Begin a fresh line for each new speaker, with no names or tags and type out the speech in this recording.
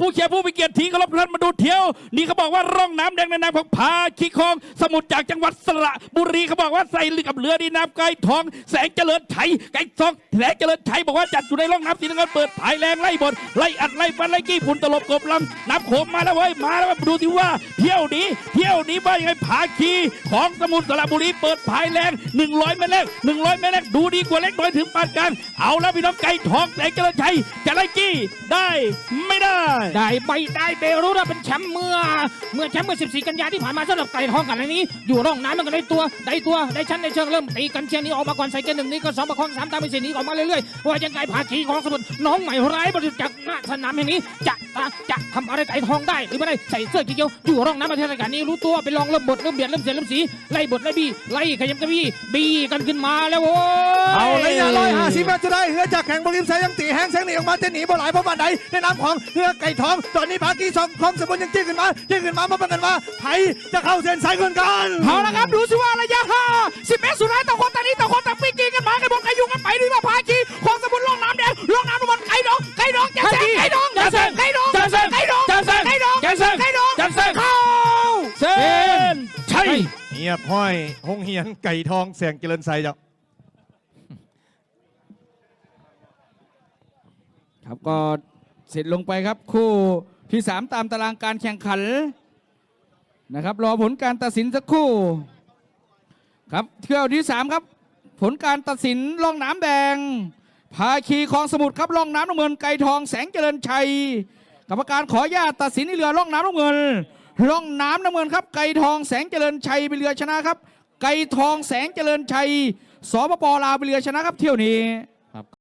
ผู้เชียร์ผู้มีเกียรติที่เคารพท่านมาดูเที่ยว นี่เขาบอกว่าร่องน้ำแดงในน้ำของพาคีคอง สมุทรจากจังหวัดสระบุรีเขาบอกว่าใส่เรือกับเรือดีน้ำไก่ทอง แสงเจริญชัยไก่ทองแสงเจริญชัยบอกว่าจัดอยู่ในร่องน้ำสีน้ำเงินเปิดผายแรงไล่บนไล่อัดไล่ฟันไล่กี้ฝุ่นตลบกบลำน้ำโขงมาแล้วเว้ยมาแล้วมาดูสิว่าเที่ยวนี้เที่ยวนี้ว่ายังไงผาคีของสมุทรสระบุรีเปิดผายแรง 100 เมตรแรก100 เมตรแรกดูดีกว่าเล็กน้อยถึงปานกลางเอาแล้วพี่น้องไก่ทองแสงเจริญชัยจะไล่กี้ได้ไม่ได้
ได้ใบได้เบรูนเป็นแชมป์เมื่อ เมื่อแชมป์เมื่อ 14 กันยาที่ผ่านมาสำหรับไก่ทองกันอันนี้ อยู่ร่องน้ำมันก็ได้ตัวได้ตัวได้ชั้นได้เชิงเริ่มตีกันเชียงนี้ออกมาก่อนใส่เกมหนึ่งนี้ก็สองประคองสามตามไปสี่นี้ออกมาเรื่อยๆว่ายังไงผาขีของสมุทรน้องใหม่ร้ายบริจากหน้าสนามแห่งนี้จะจะทำอะไรไก่ทองได้หรือไม่ได้ใส่เสื้อเขียวอยู่ร่องน้ำประเทศการนี้รู้ตัวไปลองเริ่มบทเริ่มเบียดเริ่มเสียเริ่มสีไล่บทไล่บี้ไล่ขยำกระบี่บี้กันขึ้นมาแล้วโว้
เอาระยะร้อยห้าสิบเมตรจะได้เฮือจากแข่งบริมไซยังตีแห้งแสงหนีออกมาจะหนีบ่หลายเพราะบ้านใดในน้ำของเฮือไก่ทองตอนนี้ภากีสองคลองสมุนยังจี้ขึ้นมาจี้ขึ้นมามาเป็นกันว่าไทยจะเข้าเส้นสายคนกัน
เอาละครับดูสิว่าระยะห้าสิบเมตรสุดท้ายต่างคนต่างนี้ต่างคนต่างปีกีกันมากันบนไก่ยุงกันไปดีว่าพาคีของสมุนล่องน้ำแดงล่องน้ำน้ำมันไก่ดองไก่ดองจะแซงไก่ดอง
จะแซง
ไก่ดอง
จะแซง
ไก่ดอง
จะแซง
ไก่ดอง
จะแซง
ไก่ดอง
จะแซง
เข้า
เส้นชัย
เงียบห้อยหงเหียนไก่ทองแสงเจริญไซจ้ะ
ครับก็เสร็จลงไปครับคู่ที่ 3 ตามตารางการแข่งขันนะครับรอผลการตัดสินสักครู่ ครับเที่ยวที่ 3 ครับ ผลการตัดสินล่องน้ำแดงภาคีคลองสมุทรครับล่องน้ำน้ำเงินไก่ทองแสงเจริญชัย กรรมการขอญาตตัดสินในเรือล่องน้ำน้ำเงินล่องน้ำน้ำเงินครับไก่ทองแสงเจริญชัยเป็นเรือชนะครับ ไก่ทองแสงเจริญชัยสปปลาวเป็นเรือชนะครับเที่ยวนี้